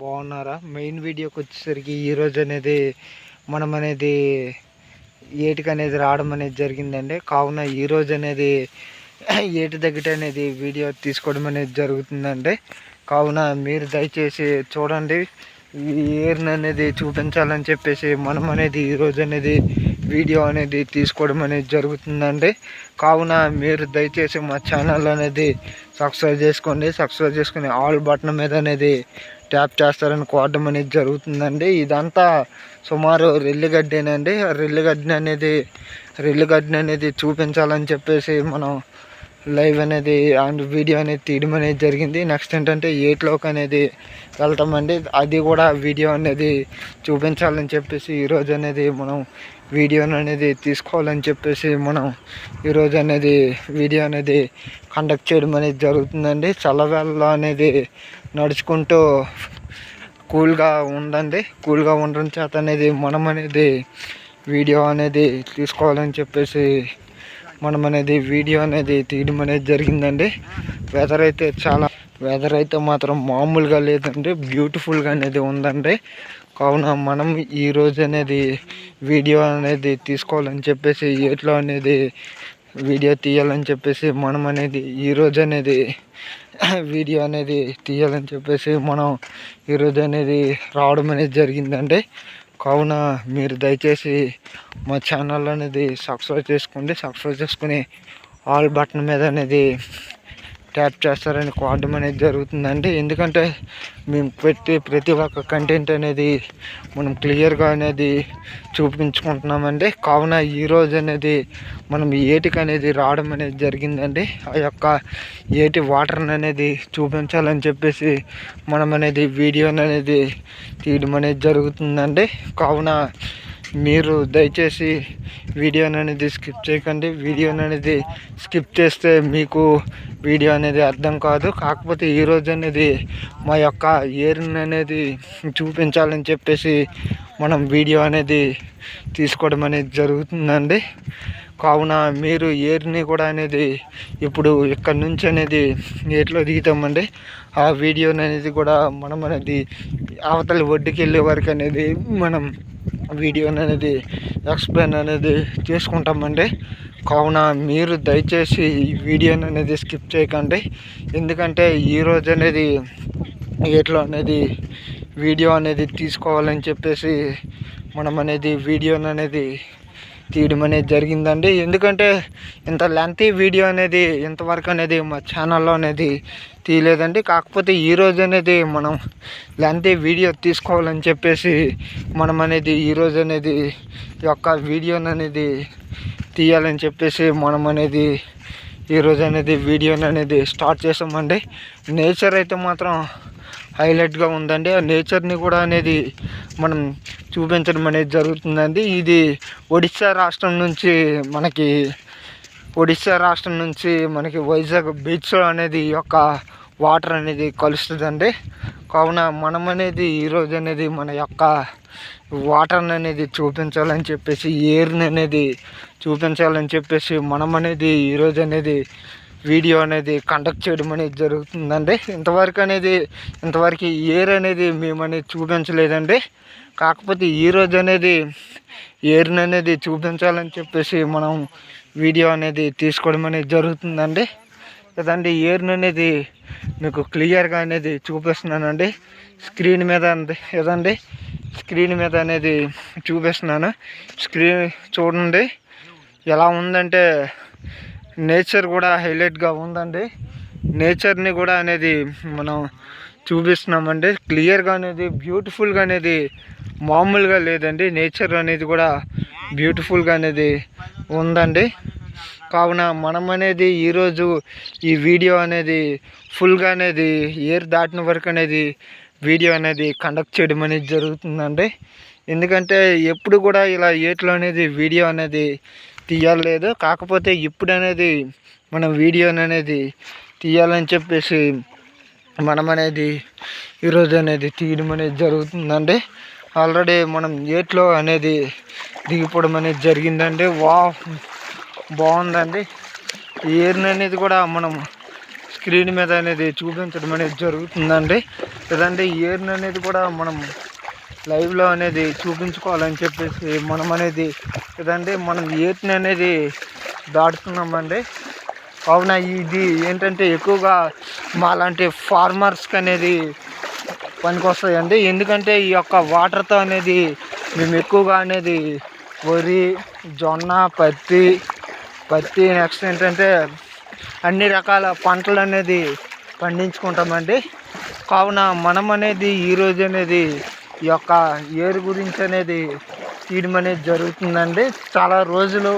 బాగున్నారా? మెయిన్ వీడియోకి వచ్చేసరికి ఈరోజు అనేది మనం అనేది ఏటికి అనేది రావడం అనేది జరిగిందండి. కావున ఈరోజు అనేది ఏటి దగ్గర అనేది వీడియో తీసుకోవడం అనేది జరుగుతుందండి. కావున మీరు దయచేసి చూడండి. ఏర్ని అనేది చూపించాలని చెప్పేసి మనం అనేది ఈరోజు అనేది వీడియో అనేది తీసుకోవడం అనేది జరుగుతుందండి. కావున మీరు దయచేసి మా ఛానల్ అనేది సబ్స్క్రైబ్ చేసుకోండి. సబ్స్క్రైబ్ చేసుకుని ఆల్ బటన్ మీద అనేది ట్యాప్ చేస్తారని కోవడం అనేది జరుగుతుందండి. ఇదంతా సుమారు రెల్లిగడ్డేనండి. ఆ రెల్లిగడ్డని అనేది రెల్లిగడ్డని అనేది చూపించాలని చెప్పేసి మనం లైవ్ అనేది అండ్ వీడియో అనేది తీయడం అనేది జరిగింది. నెక్స్ట్ ఏంటంటే ఏట్లోకి అనేది వెళ్తామండి. అది కూడా వీడియో అనేది చూపించాలని చెప్పేసి ఈరోజు అనేది మనం వీడియోని అనేది తీసుకోవాలని చెప్పేసి మనం ఈరోజు అనేది వీడియో అనేది కండక్ట్ చేయడం అనేది జరుగుతుందండి. చల్లవేళలో అనేది నడుచుకుంటూ కూల్గా ఉందండి కూల్గా ఉండడం చేత అనేది మనం అనేది వీడియో అనేది తీసుకోవాలని చెప్పేసి మనం అనేది వీడియో అనేది తీయడం అనేది జరిగిందండి. వెదర్ అయితే చాలా వెదర్ అయితే మాత్రం మామూలుగా లేదండి. బ్యూటిఫుల్గా అనేది ఉందండి. కావున మనం ఈరోజు అనేది వీడియో అనేది తీసుకోవాలని చెప్పేసి ఎట్లా అనేది వీడియో తీయాలని చెప్పేసి మనం అనేది ఈరోజు అనేది వీడియో అనేది తీయాలని చెప్పేసి మనం ఈరోజు అనేది రావడం అనేది జరిగిందండి. కావున మీరు దయచేసి మా ఛానల్ అనేది సబ్స్క్రైబ్ చేసుకోండి సబ్స్క్రైబ్ చేసుకుని ఆల్ బటన్ మీద అనేది ట్యాప్ చేస్తారని కోవడం అనేది జరుగుతుందండి. ఎందుకంటే మేము పెట్టే ప్రతి ఒక్క కంటెంట్ అనేది మనం క్లియర్గా అనేది చూపించుకుంటున్నామండి. కావున ఈరోజు అనేది మనం ఏటికి అనేది రావడం అనేది జరిగిందండి. ఆ యొక్క ఏటి వాటర్ని అనేది చూపించాలని చెప్పేసి మనం అనేది వీడియోని అనేది తీయడం అనేది జరుగుతుందండి. కావున మీరు దయచేసి వీడియోని అనేది స్కిప్ చేయకండి. వీడియోని అనేది స్కిప్ చేస్తే మీకు వీడియో అనేది అర్థం కాదు. కాకపోతే ఈరోజు అనేది మా యొక్క ఏరుని అనేది చూపించాలని చెప్పేసి మనం వీడియో అనేది తీసుకోవడం అనేది జరుగుతుందండి. కావున మీరు ఏరుని కూడా అనేది ఇప్పుడు ఇక్కడ నుంచి అనేది ఏట్లో దిగుతామండి. ఆ వీడియోని అనేది కూడా మనం అనేది అవతలి ఒడ్డుకి వెళ్ళే వరకు అనేది మనం వీడియోని అనేది ఎక్స్ప్లెయిన్ అనేది చేసుకుంటామండి. కావున మీరు దయచేసి ఈ వీడియోని అనేది స్కిప్ చేయకండి. ఎందుకంటే ఈరోజు అనేది ఎట్లా అనేది వీడియో అనేది తీసుకోవాలని చెప్పేసి మనం అనేది వీడియోని అనేది తీయడం అనేది జరిగిందండి. ఎందుకంటే ఇంత లెంతీ వీడియో అనేది ఇంతవరకు అనేది మా ఛానల్లో అనేది తీయలేదండి. కాకపోతే ఈరోజు అనేది మనం లెంతీ వీడియో తీసుకోవాలని చెప్పేసి మనం అనేది ఈరోజు అనేది యొక్క వీడియోని అనేది తీయాలని చెప్పేసి మనం అనేది ఈరోజు అనేది వీడియోని అనేది స్టార్ట్ చేసామండి. నేచర్ అయితే మాత్రం హైలైట్గా ఉందండి. ఆ నేచర్ని కూడా అనేది మనం చూపించడం అనేది జరుగుతుందండి. ఇది ఒడిశా రాష్ట్రం నుంచి మనకి ఒడిశా రాష్ట్రం నుంచి మనకి వైజాగ్ బీచ్ అనేది యొక్క వాటర్ అనేది కలుస్తుందండి. కావున మనం అనేది ఈరోజు అనేది మన యొక్క వాటర్ని అనేది చూపించాలని చెప్పేసి ఎయిర్ని అనేది చూపించాలని చెప్పేసి మనం అనేది ఈరోజు అనేది వీడియో అనేది కండక్ట్ చేయడం అనేది జరుగుతుందండి. ఇంతవరకు అనేది ఇంతవరకు ఇయర్ అనేది మేము అనేది చూపించలేదండి. కాకపోతే ఈరోజు అనేది ఇయర్ని అనేది చూపించాలని చెప్పేసి మనం వీడియో అనేది తీసుకోవడం అనేది జరుగుతుందండి. కదండి ఇయర్ని అనేది మీకు క్లియర్గా అనేది చూపిస్తున్నానండి. స్క్రీన్ మీద ఏదండి? స్క్రీన్ మీద అనేది చూపిస్తున్నాను. స్క్రీన్ చూడండి. ఎలా ఉందంటే నేచర్ కూడా హైలైట్గా ఉందండి. నేచర్ని కూడా అనేది మనం చూపిస్తున్నామండి. క్లియర్గా అనేది బ్యూటిఫుల్గా అనేది మామూలుగా లేదండి. నేచర్ అనేది కూడా బ్యూటిఫుల్గా అనేది ఉందండి. కావున మనం అనేది ఈరోజు ఈ వీడియో అనేది ఫుల్గా అనేది ఇయర్ దాటిన వరకు అనేది వీడియో అనేది కండక్ట్ చేయడం అనేది జరుగుతుందండి. ఎందుకంటే ఎప్పుడు కూడా ఇలా ఏట్లో అనేది వీడియో అనేది తీయలేదు కాకపోతే ఇప్పుడు అనేది మనం వీడియోని అనేది తీయాలని చెప్పేసి మనం అనేది ఈరోజు అనేది తీయడం అనేది జరుగుతుందండి. ఆల్రెడీ మనం ఏట్లో అనేది దిగిపోవడం అనేది జరిగిందండి. వా బాగుందండి. ఏర్ని అనేది కూడా మనం స్క్రీన్ మీద అనేది చూపించడం అనేది జరుగుతుందండి. లేదంటే ఏర్ని అనేది కూడా మనం లైవ్లో అనేది చూపించుకోవాలని చెప్పేసి మనం అనేది లేదంటే మనం ఏర్ని అనేది దాటుతున్నామండి. కావున ఇది ఏంటంటే ఎక్కువగా మాలాంటి ఫార్మర్స్కి అనేది పనికొస్తాయండి. ఎందుకంటే ఈ యొక్క వాటర్తో అనేది మేము ఎక్కువగా అనేది వరి జొన్న పత్తి పత్తి నెక్స్ట్ ఏంటంటే అన్ని రకాల పంటలు అనేది పండించుకుంటామండి. కావున మనం అనేది ఈరోజు అనేది ఈ యొక్క ఏరు గురించి అనేది తీయడం అనేది జరుగుతుందండి. చాలా రోజులు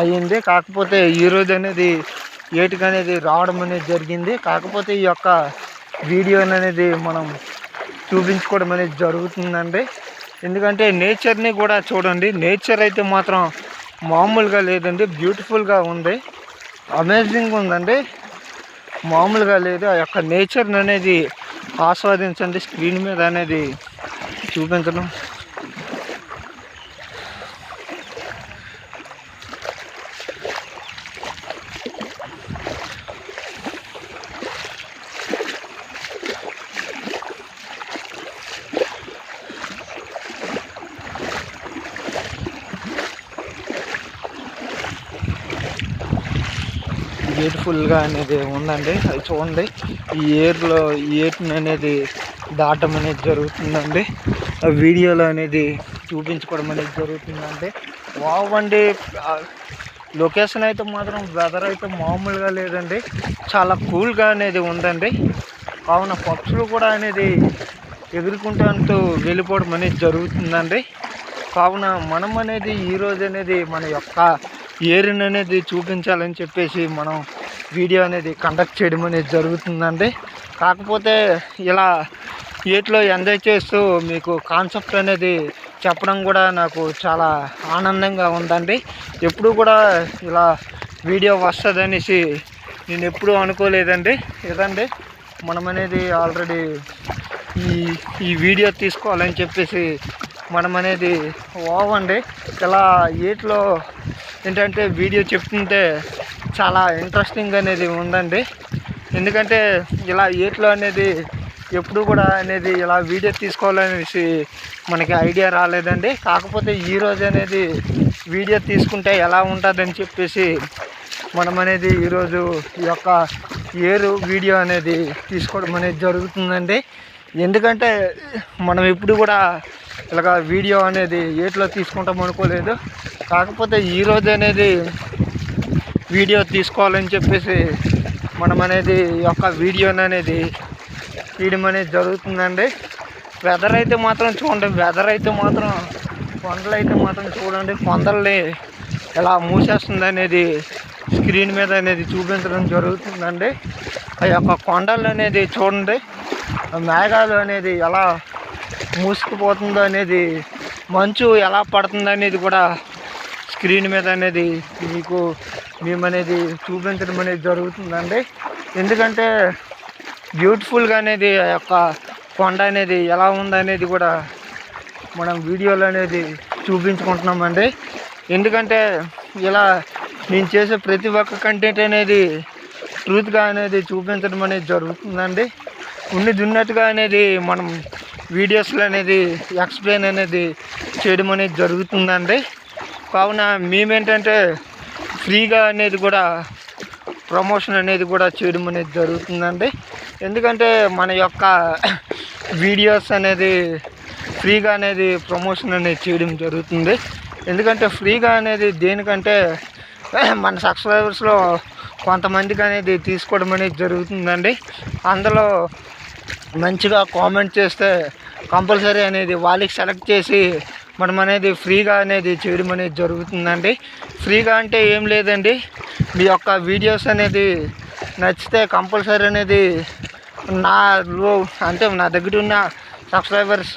అయ్యింది. కాకపోతే ఈరోజు అనేది ఏటికి అనేది రావడం అనేది జరిగింది. కాకపోతే ఈ యొక్క వీడియో అనేది మనం చూపించుకోవడం అనేది జరుగుతుందండి. ఎందుకంటే నేచర్ని కూడా చూడండి. నేచర్ అయితే మాత్రం మామూలుగా లేదండి. బ్యూటిఫుల్గా ఉంది. అమేజింగ్ ఉందండి. మామూలుగా లేదు. ఆ యొక్క నేచర్ని అనేది ఆస్వాదించండి. స్క్రీన్ మీద అనేది చూపించడం బ్యూటిఫుల్గా అనేది ఉందండి. అది చూడండి. ఈ ఏర్లో ఈ ఏర్ని అనేది దాటం అనేది జరుగుతుందండి. వీడియోలో అనేది చూపించుకోవడం అనేది జరుగుతుందండి వావ్ అండి. లొకేషన్ అయితే మాత్రం వెదర్ అయితే మామూలుగా లేదండి. చాలా కూల్గా అనేది ఉందండి. కావున పక్షులు కూడా అనేది ఎగురుకుంటూ అంటూ వెళ్ళిపోవడం అనేది జరుగుతుందండి. కావున మనం అనేది ఈరోజు అనేది మన యొక్క ఏరుని అనేది చూపించాలని చెప్పేసి మనం వీడియో అనేది కండక్ట్ చేయడం అనేది జరుగుతుందండి. కాకపోతే ఇలా ఏట్లో ఎంజాయ్ చేస్తూ మీకు కాన్సెప్ట్ అనేది చెప్పడం కూడా నాకు చాలా ఆనందంగా ఉందండి. ఎప్పుడు కూడా ఇలా వీడియో వస్తుందనేసి నేను ఎప్పుడూ అనుకోలేదండి. ఇదండి మనం అనేది ఆల్రెడీ ఈ ఈ వీడియో తీసుకోవాలని చెప్పేసి మనం అనేది ఓవండి. ఇలా వీటిలో ఏంటంటే వీడియో చెప్తుంటే చాలా ఇంట్రెస్టింగ్ అనేది ఉందండి. ఎందుకంటే ఇలా వీటిలో అనేది ఎప్పుడు కూడా అనేది ఇలా వీడియో తీసుకోవాలనేసి మనకి ఐడియా రాలేదండి. కాకపోతే ఈరోజు అనేది వీడియో తీసుకుంటే ఎలా ఉంటుందని చెప్పేసి మనం అనేది ఈరోజు ఈ యొక్క ఏరు వీడియో అనేది తీసుకోవడం అనేది జరుగుతుందండి. ఎందుకంటే మనం ఎప్పుడు కూడా ఇలాగ వీడియో అనేది ఏట్లో తీసుకుంటాం అనుకోలేదు. కాకపోతే ఈరోజు అనేది వీడియో తీసుకోవాలని చెప్పేసి మనం అనేది ఈ యొక్క వీడియోని అనేది తీయడం అనేది జరుగుతుందండి. వెదర్ అయితే మాత్రం చూడండి వెదర్ అయితే మాత్రం కొండలు అయితే మాత్రం చూడండి కొండల్ని ఎలా మూసేస్తుంది అనేది స్క్రీన్ మీద అనేది చూపించడం జరుగుతుందండి. ఆ యొక్క కొండలు అనేది చూడండి ఆ మేఘాలు అనేది ఎలా మూసుకుపోతుందో అనేది మంచు ఎలా పడుతుందో అనేది కూడా స్క్రీన్ మీద అనేది మీకు మేము అనేది చూపించడం అనేది జరుగుతుందండి. ఎందుకంటే బ్యూటిఫుల్గా అనేది ఆ యొక్క కొండ అనేది ఎలా ఉందనేది కూడా మనం వీడియోలు అనేది చూపించుకుంటున్నామండి. ఎందుకంటే ఇలా నేను చేసే ప్రతి ఒక్క కంటెంట్ అనేది ట్రూత్గా అనేది చూపించడం అనేది జరుగుతుందండి. ఉన్ని దున్నట్టుగా అనేది మనం వీడియోస్లో అనేది ఎక్స్ప్లెయిన్ అనేది చేయడం అనేది జరుగుతుందండి. కావున మేమేంటంటే ఫ్రీగా అనేది కూడా ప్రమోషన్ అనేది కూడా చేయడం అనేది జరుగుతుందండి. ఎందుకంటే మన యొక్క వీడియోస్ అనేది ఫ్రీగా అనేది ప్రమోషన్ అనేది చేయడం జరుగుతుంది. ఎందుకంటే ఫ్రీగా అనేది దేనికంటే మన సబ్స్క్రైబర్స్లో కొంతమందికి అనేది తీసుకోవడం అనేది జరుగుతుందండి. అందులో మంచిగా కామెంట్ చేస్తే కంపల్సరీ అనేది వాళ్ళకి సెలెక్ట్ చేసి మనం అనేది ఫ్రీగా అనేది చేయడం అనేది జరుగుతుందండి. ఫ్రీగా అంటే ఏం లేదండి. మీ యొక్క వీడియోస్ అనేది నచ్చితే కంపల్సరీ అనేది నాలో అంటే నా దగ్గర ఉన్న సబ్స్క్రైబర్స్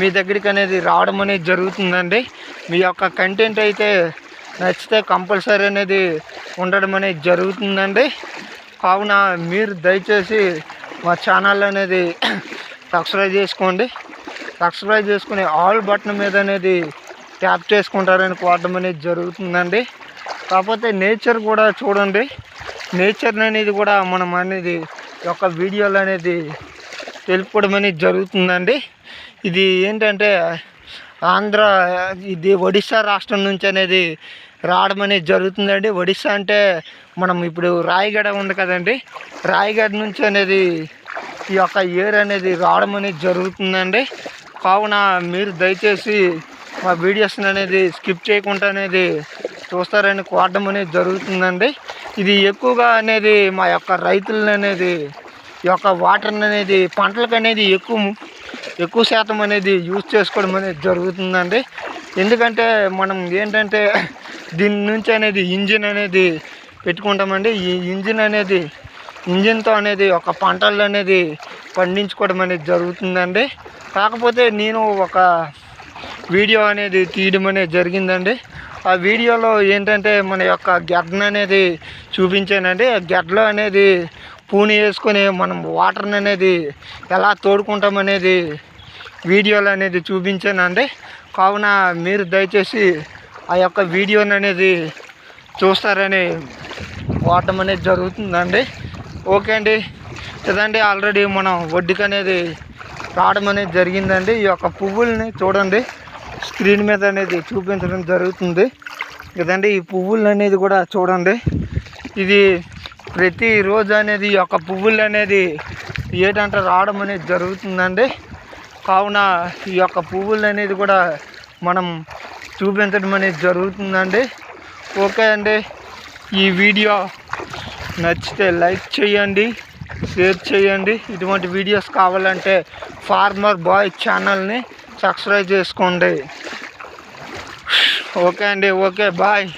మీ దగ్గరికి అనేది రావడం అనేది జరుగుతుందండి. మీ యొక్క కంటెంట్ అయితే నచ్చితే కంపల్సరీ అనేది ఉండడం అనేది జరుగుతుందండి. కావున మీరు దయచేసి మా ఛానల్ అనేది సబ్స్క్రైబ్ చేసుకోండి. సబ్స్క్రైబ్ చేసుకుని ఆల్ బటన్ మీద అనేది ట్యాప్ చేసుకుంటారని కోరడం అనేది జరుగుతుందండి. కాకపోతే నేచర్ కూడా చూడండి. నేచర్ అనేది కూడా మనం అనేది ఒక యొక్క వీడియోలు అనేది తెలుపుకోవడం అనేది జరుగుతుందండి. ఇది ఏంటంటే ఆంధ్ర ఇది ఒడిశా రాష్ట్రం నుంచి అనేది రావడం అనేది జరుగుతుందండి. ఒడిశా అంటే మనం ఇప్పుడు రాయగడ ఉంది కదండి. రాయగడ నుంచి అనేది ఈ యొక్క ఏర్ అనేది రావడం అనేది జరుగుతుందండి. కావున మీరు దయచేసి మా వీడియోస్ని అనేది స్కిప్ చేయకుండా అనేది చూస్తారని కోరడం అనేది జరుగుతుందండి. ఇది ఎక్కువగా అనేది మా యొక్క రైతులను అనేది ఈ యొక్క వాటర్ అనేది పంటలకు అనేది ఎక్కువ ఎక్కువ శాతం అనేది యూజ్ చేసుకోవడం అనేది జరుగుతుందండి. ఎందుకంటే మనం ఏంటంటే దీని నుంచి అనేది ఇంజిన్ అనేది పెట్టుకుంటామండి. ఈ ఇంజిన్ అనేది ఇంజిన్తో అనేది ఒక పంటలు అనేది పండించుకోవడం అనేది జరుగుతుందండి. కాకపోతే నేను ఒక వీడియో అనేది తీయడం అనేది జరిగిందండి. ఆ వీడియోలో ఏంటంటే మన యొక్క గడ్డను అనేది చూపించానండి. ఆ గడ్డలో అనేది పూని వేసుకొని మనం వాటర్ని అనేది ఎలా తోడుకుంటాం అనేది వీడియోలు అనేది చూపించానండి. కావున మీరు దయచేసి ఆ యొక్క వీడియోని అనేది చూస్తారని వాడటం అనేది జరుగుతుందండి. ఓకే అండి. ఇదండి ఆల్రెడీ మనం వడ్డీకి అనేది రావడం అనేది జరిగిందండి. ఈ యొక్క పువ్వుల్ని చూడండి. స్క్రీన్ మీద అనేది చూపించడం జరుగుతుంది. ఇదండి ఈ పువ్వులు అనేది కూడా చూడండి. ఇది ప్రతిరోజు అనేది ఈ యొక్క పువ్వులు అనేది ఏంటంటే రావడం అనేది జరుగుతుందండి. కావున ఈ యొక్క పువ్వులు అనేది కూడా మనం చూపించడం అనేది జరుగుతుందండి. ఓకే అండి. ఈ వీడియో నచ్చితే లైక్ చేయండి. షేర్ చేయండి. ఇటువంటి వీడియోస్ కావాలంటే ఫార్మర్ బాయ్ ఛానల్ని సబ్స్క్రైబ్ చేసుకోండి. ఓకే అండి ఓకే బాయ్.